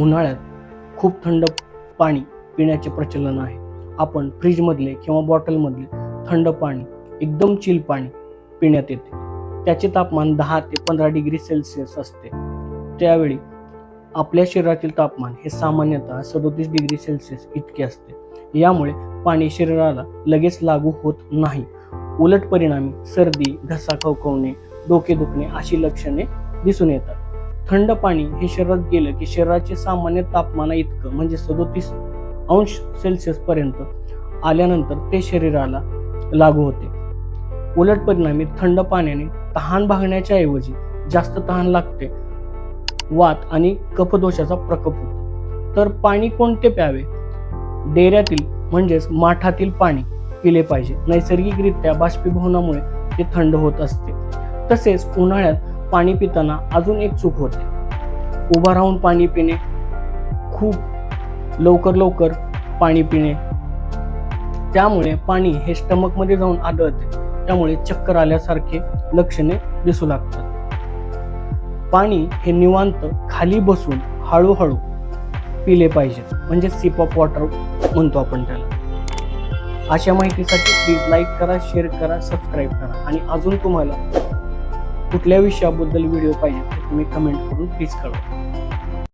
उन्हाळ्यात खूप थंड पाणी पिण्याचे प्रचलन आहे. आपण फ्रीजमधले किंवा बॉटलमधले थंड पाणी एकदम चिल पाणी पिण्यात येते. त्याचे तापमान दहा ते पंधरा डिग्री सेल्सिअस असते. त्यावेळी आपल्या शरीरातील तापमान हे सामान्यतः सदोतीस डिग्री सेल्सिअस इतके असते. यामुळे पाणी शरीराला लगेच लागू होत नाही. उलट परिणामी सर्दी घसा खवखवणे डोके दुखणे अशी लक्षणे दिसून येतात. थंड पाणी हे शरीरात गेलं की शरीराचे सामान्य तापमाना इतकं म्हणजे सदोतीस अंश सेल्सिअस पर्यंत आल्यानंतर ते शरीराला लागू होते. उलट परिणामी थंड पाण्याने तहान भागण्याच्या ऐवजी जास्त तहान लागते वात आणि कफदोषाचा प्रकोप होतो. तर पाणी कोणते प्यावे? डेऱ्यातील म्हणजेच माठातील पाणी पिले पाहिजे. नैसर्गिकरित्या बाष्पीभवनामुळे ते थंड होत असते. तसेच उन्हाळ्यात पाणी पिताना अजून एक चूक होते. उभा राहून पाणी पिणे खूप लवकर लवकर पाणी पिणे. त्यामुळे पाणी हे स्टमकमध्ये जाऊन आढळते त्यामुळे चक्कर आल्यासारखे लक्षणे दिसू लागतात. पाणी हे निवांत खाली बसून हळूहळू पिले पाहिजे. म्हणजे सिप ऑफ वॉटर म्हणतो आपण त्याला. अशा माहितीसाठी प्लीज लाईक करा शेअर करा सबस्क्राईब करा. आणि अजून तुम्हाला कुठल्या विषयाबद्दल व्हिडिओ पाहिजे तुम्ही कमेंट करून प्लीज कळवा.